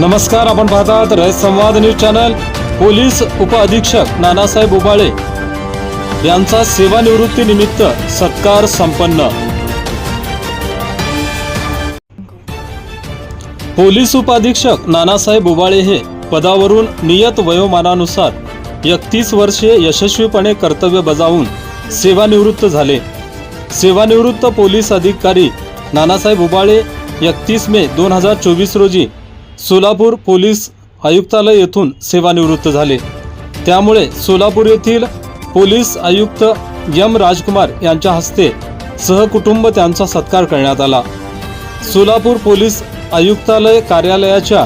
नमस्कार आपण पाहतात Rayat Samvad news channel. Police उपअधीक्षक नानासाहेब उबाळे यांचा सेवानिवृत्तीनिमित्त सत्कार संपन्न. पोलीस उपाधीक्षक नानासाहेब उबाळे हे पदावरून नियत वयोमानानुसार एकतीस वर्षे यशस्वीपणे कर्तव्य बजावून सेवानिवृत्त झाले. सेवानिवृत्त पोलीस अधिकारी नानासाहेब उबाळे एकतीस मे दोन हजार चोवीस रोजी सोलापूर पोलीस आयुक्तालय येथून सेवानिवृत्त झाले. त्यामुळे सोलापूर येथील पोलीस आयुक्त यम राजकुमार यांच्या हस्ते सहकुटुंब त्यांचा सत्कार करण्यात आला. सोलापूर पोलीस आयुक्तालय कार्यालयाच्या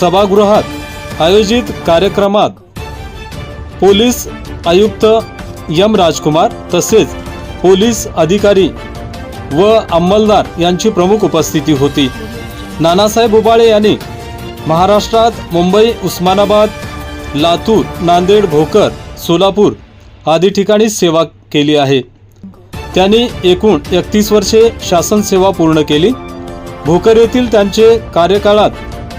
सभागृहात आयोजित कार्यक्रमात पोलीस आयुक्त यम राजकुमार तसेच पोलीस अधिकारी व अंमलदार यांची प्रमुख उपस्थिती होती. नानासाहेब उबाळे यांनी महाराष्ट्रात मुंबई उस्मानाबाद लातूर नांदेड भोकर सोलापूर आदी ठिकाणी सेवा केली आहे. त्यांनी एकूण एकतीस वर्षे शासन सेवा पूर्ण केली. भोकर येथील त्यांचे कार्यकाळात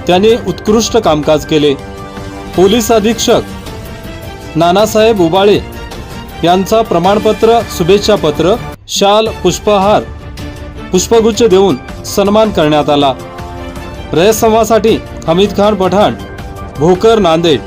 त्यांनी उत्कृष्ट कामकाज केले. पोलीस अधीक्षक नानासाहेब उबाळे यांचा प्रमाणपत्र शुभेच्छापत्र शाल पुष्पहार पुष्पगुच्छ देऊन सन्मान करण्यात आला. रयत संवादासाठी हमीद खान पठाण भोकर नांदेड.